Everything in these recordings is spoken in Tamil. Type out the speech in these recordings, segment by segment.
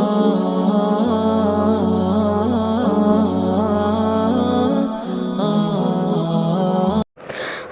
Oh.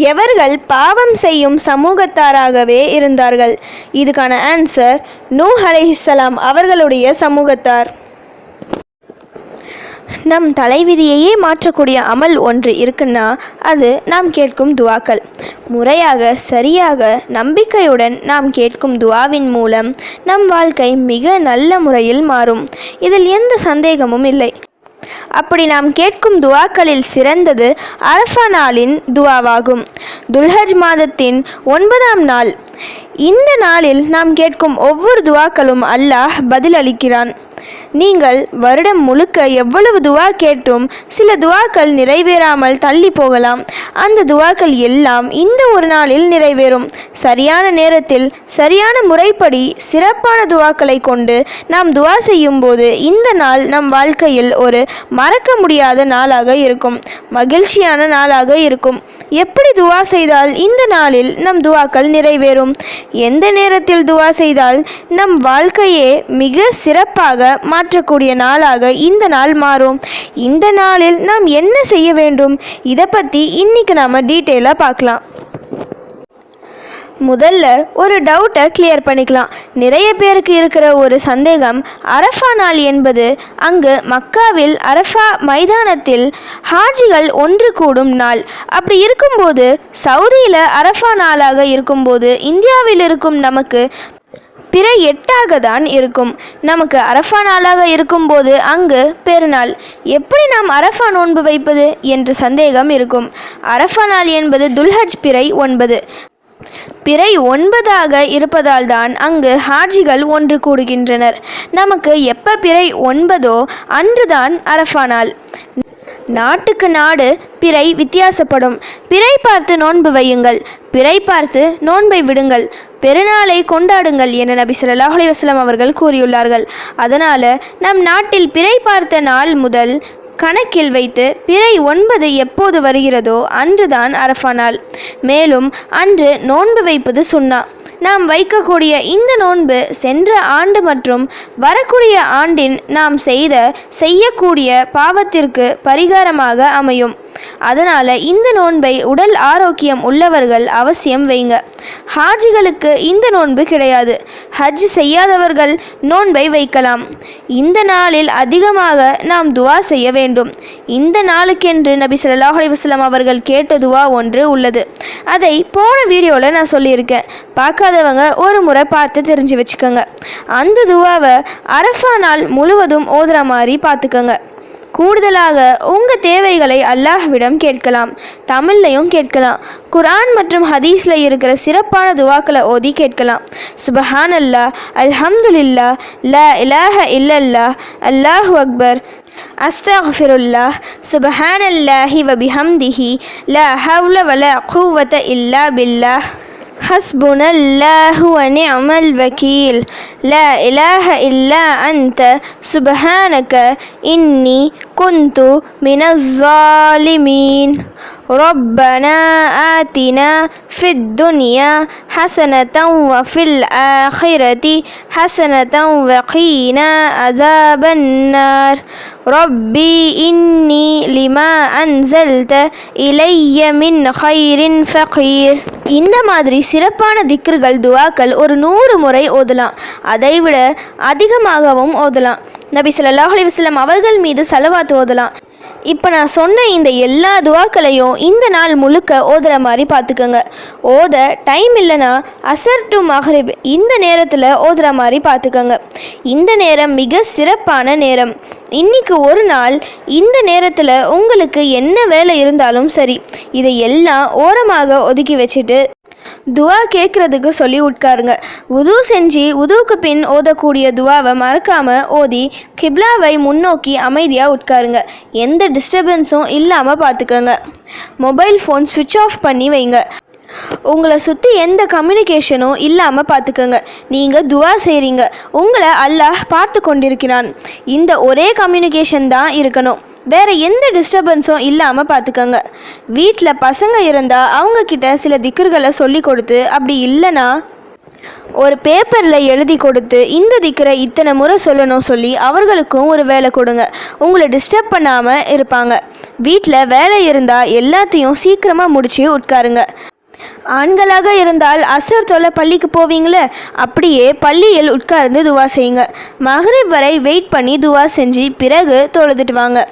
எவர்கள் பாவம் செய்யும் சமூகத்தாராகவே இருந்தார்கள். இதுக்கான ஆன்சர் நூ அலைஹிஸ்ஸலாம் அவர்களுடைய சமூகத்தார். நம் தலைவிதியையே மாற்றக்கூடிய அமல் ஒன்று இருக்குன்னா அது நாம் கேட்கும் துவாக்கள். முறையாக சரியாக நம்பிக்கையுடன் நாம் கேட்கும் துவாவின் மூலம் நம் வாழ்க்கை மிக நல்ல முறையில் மாறும். இதில் எந்த சந்தேகமும் இல்லை. அப்படி நாம் கேட்கும் துவாக்களில் சிறந்தது அரஃபா நாளின் துவாவாகும். துல்ஹஜ் மாதத்தின் ஒன்பதாம் நாள். இந்த நாளில் நாம் கேட்கும் ஒவ்வொரு துவாக்களும் அல்லாஹ் பதிலளிக்கிறான். நீங்கள் வருடம் முழுக்க எவ்வளவு துவா கேட்டும் சில துவாக்கள் நிறைவேறாமல் தள்ளி போகலாம். அந்த துவாக்கள் எல்லாம் இந்த ஒரு நாளில் நிறைவேறும். சரியான நேரத்தில் சரியான முறைப்படி சிறப்பான துவாக்களை கொண்டு நாம் துவா செய்யும் போது இந்த நாள் நம் வாழ்க்கையில் ஒரு மறக்க முடியாத நாளாக இருக்கும். மகிழ்ச்சியான நாளாக இருக்கும். எப்படி துவா செய்தால் இந்த நாளில் நம் துவாக்கள் நிறைவேறும்? எந்த நேரத்தில் துவா செய்தால் நம் வாழ்க்கையே மிக சிறப்பாக மாற்றக்கூடிய நாளாக இந்த நாள் மாறும். இந்த நாளில் நாம் என்ன செய்ய வேண்டும்? இதை பற்றி இன்னைக்கு நாம் டீட்டெயிலாக பார்க்கலாம். முதல்ல ஒரு டவுட்டை கிளியர் பண்ணிக்கலாம். நிறைய பேருக்கு இருக்கிற ஒரு சந்தேகம் அரஃபா நாள் என்பது அங்கு மக்காவில் அரஃபா மைதானத்தில் ஹாஜிகள் ஒன்று கூடும் நாள். அப்படி இருக்கும்போது சவுதியில் அரஃபா நாளாக இருக்கும்போது இந்தியாவில் இருக்கும் நமக்கு பிற எட்டாக தான் இருக்கும். நமக்கு அரஃபா நாளாக இருக்கும்போது அங்கு பெருநாள். எப்படி நாம் அரஃபா நோன்பு வைப்பது என்ற சந்தேகம் இருக்கும். அரஃபா நாள் என்பது துல்ஹஜ் பிறை ஒன்பது. பிறை ஒன்பதாக இருப்பதால் தான் அங்கு ஹாஜிகள் ஒன்று கூடுகின்றனர். நமக்கு எப்போ பிறை ஒன்பதோ அன்றுதான் அரஃபா நாள். நாட்டுக்கு நாடு பிறை வித்தியாசப்படும். பிறை பார்த்து நோன்பு வையுங்கள். பிறை பார்த்து நோன்பை விடுங்கள். பெருநாளை கொண்டாடுங்கள் என நபி ஸல்லல்லாஹு அலைஹி அவர்கள் கூறியுள்ளார்கள். அதனால் நம் நாட்டில் பிறை பார்த்த நாள் முதல் கணக்கில் வைத்து பிறை ஒன்பது எப்போது வருகிறதோ அன்றுதான் அரஃபா நாள். மேலும் அன்று நோன்பு வைப்பது சுன்னா. நாம் வைக்கக்கூடிய இந்த நோன்பு சென்ற ஆண்டு மற்றும் வரக்கூடிய ஆண்டின் நாம் செய்த செய்யக்கூடிய பாவத்திற்கு பரிகாரமாக அமையும். அதனால் இந்த நோன்பை உடல் ஆரோக்கியம் உள்ளவர்கள் அவசியம் வைங்க. ஹாஜிகளுக்கு இந்த நோன்பு கிடையாது. ஹஜ் செய்யாதவர்கள் நோன்பை வைக்கலாம். இந்த நாளில் அதிகமாக நாம் துவா செய்ய வேண்டும். இந்த நாளுக்கென்று நபி சொல்லாஹ் அலிவஸ்லாம் அவர்கள் கேட்ட துவா ஒன்று உள்ளது. அதை போன வீடியோவில் நான் சொல்லியிருக்கேன். பார்க்காதவங்க ஒரு முறை பார்த்து தெரிஞ்சு வச்சுக்கோங்க. அந்த துவாவை அரஃபா நாள் முழுவதும் ஓதுற மாதிரி பார்த்துக்கோங்க. கூடுதலாக உங்கள் தேவைகளை அல்லாஹ்விடம் கேட்கலாம் தமிழ்லையும் கேட்கலாம் குரான் மற்றும் ஹதீஸில் இருக்கிற சிறப்பான துவாக்களை ஓதி கேட்கலாம். சுபஹான் அல்லா அல்ஹம்துல்லா ல இலாஹ இல்லல்லா அல்லாஹு அக்பர் அஸ்தஃபிருல்லா சுபஹான் அல்லாஹி வபிஹம்திஹி ல ஹவுல வல குவத இல்லா பில்லாஹ் حسبنا الله ونعم الوكيل. لا إله إلا أنت. سبحانك إني كنت من الظالمين. ربنا آتنا في الدنيا حسنة وفي الآخرة حسنة وقنا عذاب النار ربي إني لما أنزلت إلي من خير فقير இந்த மாதிரி சிறப்பான திக்ருகள் துவாக்கள் ஒரு நூறு முறை ஓதலாம் அதைவிட அதிகமாகவும் ஓதலாம் நபி ஸல்லல்லாஹு அலைஹி வஸல்லம் அவர்கள் மீது சலவாத் ஓதலாம் இப்போ நான் சொன்ன இந்த எல்லா துவாக்களையும் இந்த நாள் முழுக்க ஓதுற மாதிரி பார்த்துக்கோங்க. ஓத டைம் இல்லைன்னா அசர் டு மஹரிப் இந்த நேரத்தில் ஓதுற மாதிரி பார்த்துக்கோங்க. இந்த நேரம் மிக சிறப்பான நேரம். இன்னைக்கு ஒரு நாள் இந்த நேரத்தில் உங்களுக்கு என்ன வேலை இருந்தாலும் சரி இதை எல்லாம் ஓரமாக ஒதுக்கி வச்சுட்டு துவா கேட்குறதுக்கு சொல்லி உட்காருங்க. உது செஞ்சு உதுவுக்கு பின் ஓதக்கூடிய துவாவை மறக்காமல் ஓதி கிப்லாவை முன்னோக்கி அமைதியாக உட்காருங்க. எந்த டிஸ்டர்பன்ஸும் இல்லாமல் பார்த்துக்கோங்க மொபைல் ஃபோன் சுவிட்ச் ஆஃப் பண்ணி வைங்க. உங்களை சுற்றி எந்த கம்யூனிகேஷனும் இல்லாமல் பார்த்துக்கோங்க நீங்கள் துவா செய்கிறீங்க உங்களை அல்லாஹ் பார்த்து கொண்டிருக்கிறான். இந்த ஒரே கம்யூனிகேஷன் தான் இருக்கணும். வேற எந்த டிஸ்டர்பன்ஸும் இல்லாமல் பார்த்துக்கோங்க வீட்டில் பசங்க இருந்தால் அவங்கக்கிட்ட சில திக்கர்களை சொல்லி கொடுத்து அப்படி இல்லைன்னா ஒரு பேப்பரில் எழுதி கொடுத்து இந்த திக்கரை இத்தனை முறை சொல்லணும் சொல்லி அவர்களுக்கும் ஒரு வேலை கொடுங்க. உங்களை டிஸ்டர்ப் பண்ணாமல் இருப்பாங்க. வீட்டில் வேலை இருந்தால் எல்லாத்தையும் சீக்கிரமாக முடிச்சு உட்காருங்க. ஆண்களாக இருந்தால் அசர் தொலை பள்ளிக்கு போவீங்களே? அப்படியே பள்ளியில் உட்கார்ந்து துவா செய்யுங்க. மகரிப் வரை வெயிட் பண்ணி துவா செஞ்சு பிறகு தொழுதுட்டு வாங்க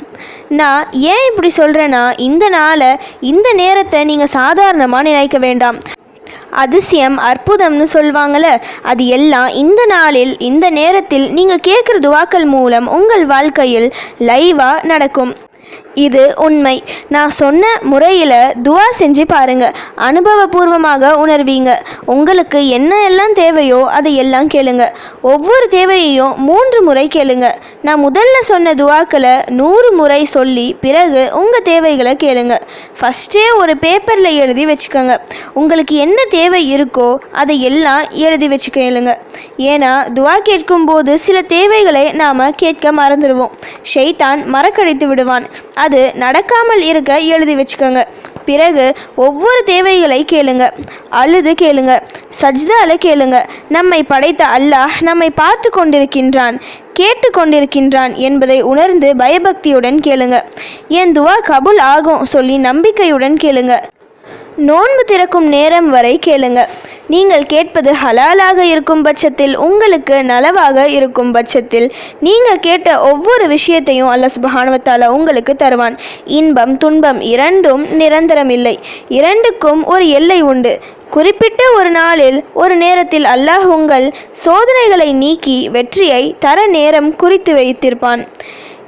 நான் ஏன் இப்படி சொல்கிறேன்னா இந்த நாளை இந்த நேரத்தை நீங்கள் சாதாரணமாக நினைக்க வேண்டாம். அதிசயம் அற்புதம்னு சொல்வாங்கள்ல அது எல்லாம் இந்த நாளில் இந்த நேரத்தில் நீங்கள் கேட்குற துவாக்கள் மூலம் உங்கள் வாழ்க்கையில் லைவாக நடக்கும். இது உண்மை. நான் சொன்ன முறையில் துவா செஞ்சு பாருங்க. அனுபவபூர்வமாக உணர்வீங்க. உங்களுக்கு என்ன எல்லாம் தேவையோ அதை எல்லாம் கேளுங்க. ஒவ்வொரு தேவையையும் மூன்று முறை கேளுங்க. நான் முதல்ல சொன்ன துவாக்களை நூறு முறை சொல்லி பிறகு உங்கள் தேவைகளை கேளுங்க. ஃபஸ்ட்டே ஒரு பேப்பரில் எழுதி வச்சுக்கோங்க. உங்களுக்கு என்ன தேவை இருக்கோ அதை எல்லாம் எழுதி வச்சு கேளுங்க. ஏன்னா துவா கேட்கும்போது சில தேவைகளை நாம் கேட்க மறந்துடுவோம். ஷெய்தான் மறக்கடித்து விடுவான். அது நடக்காமல் இருக்க எழுதி வச்சுக்கோங்க. பிறகு ஒவ்வொரு தேவைகளை கேளுங்க. அழுது கேளுங்க. சஜ்தால கேளுங்க. நம்மை படைத்த அல்லாஹ் நம்மை பார்த்து கொண்டிருக்கின்றான் கேட்டு கொண்டிருக்கின்றான் என்பதை உணர்ந்து பயபக்தியுடன் கேளுங்க. என் துவா கபுல் ஆகும் சொல்லி நம்பிக்கையுடன் கேளுங்க. நோன்பு திறக்கும் நேரம் வரை கேளுங்க. நீங்கள் கேட்பது ஹலாலாக இருக்கும் பட்சத்தில் உங்களுக்கு நலவாக இருக்கும் பட்சத்தில். நீங்கள் கேட்ட ஒவ்வொரு விஷயத்தையும் அல்ல சுபஹானுவத்தால உங்களுக்கு தருவான். இன்பம் துன்பம் இரண்டும் நிரந்தரமில்லை. இரண்டுக்கும் ஒரு எல்லை உண்டு. குறிப்பிட்ட ஒரு நாளில் ஒரு நேரத்தில் அல்லாஹ் உங்கள் சோதனைகளை நீக்கி வெற்றியை தர நேரம் குறித்து வைத்திருப்பான்.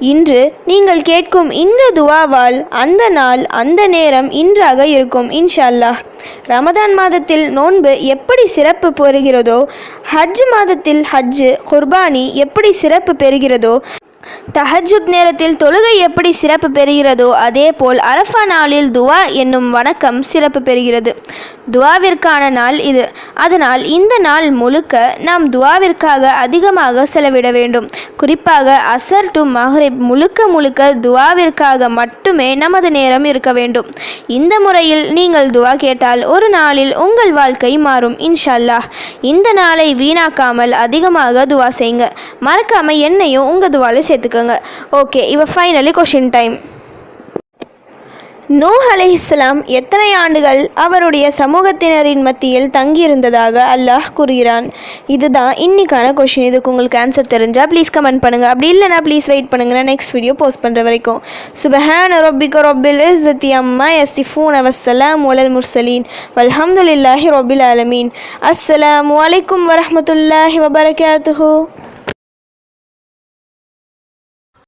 இன்று நீங்கள் கேட்கும் இந்த துவாவால் அந்த நாள் அந்த நேரம் இன்றாக இருக்கும் இன்ஷா அல்லாஹ் ரமதான் மாதத்தில் நோன்பு எப்படி சிறப்பு பெறுகிறதோ ஹஜ் மாதத்தில் ஹஜ்ஜு குர்பானி எப்படி சிறப்பு பெறுகிறதோ தஹஜுத் நேரத்தில் தொழுகை எப்படி சிறப்பு பெறுகிறதோ அதேபோல் அரஃபா நாளில் துவா என்னும் வணக்கம் சிறப்பு பெறுகிறது. துவாவிற்கான நாள் இது. அதனால் இந்த நாள் முழுக்க நாம் துவாவிற்காக அதிகமாக செலவிட வேண்டும். குறிப்பாக அசர் டு மஹ்ரிப் முழுக்க முழுக்க துவாவிற்காக மட்டுமே நமது நேரம் இருக்க வேண்டும். இந்த முறையில் நீங்கள் துவா கேட்டால் ஒரு நாளில் உங்கள் வாழ்க்கை மாறும் இன்ஷால்லா இந்த நாளை வீணாக்காமல் அதிகமாக துவா செய்யுங்க. மறக்காமல் என்னையும் உங்கள் துவாலை சேர்த்துக்கோங்க. ஓகே இப்போ ஃபைனலி கொஷின் டைம் நூஹ் இஸ்லாம் எத்தனை ஆண்டுகள் அவருடைய சமூகத்தினரின் மத்தியில் தங்கியிருந்ததாக அல்லாஹ் கூறுகிறான். இதுதான் இன்னைக்கான கொஷின் இதுக்கு உங்களுக்கு ஆன்சர் தெரிஞ்சால் ப்ளீஸ் கமெண்ட் பண்ணுங்கள் அப்படி இல்லைனா ப்ளீஸ் வெயிட் பண்ணுங்கள் நெக்ஸ்ட் வீடியோ போஸ்ட் பண்ணுற வரைக்கும். சுபஹான ரொபிக ரொபில் இஸ்ஸத்தி அம்மா யஸ்திஃபூன் அவசலாம் ஒலல் முர்சலீன் வல்ஹம்துலில்லாஹி ரொபில் ஆலமீன். அஸ்ஸலாமு அலைக்கும் வரமத்துல்லாஹி வபரகாத்துஹு.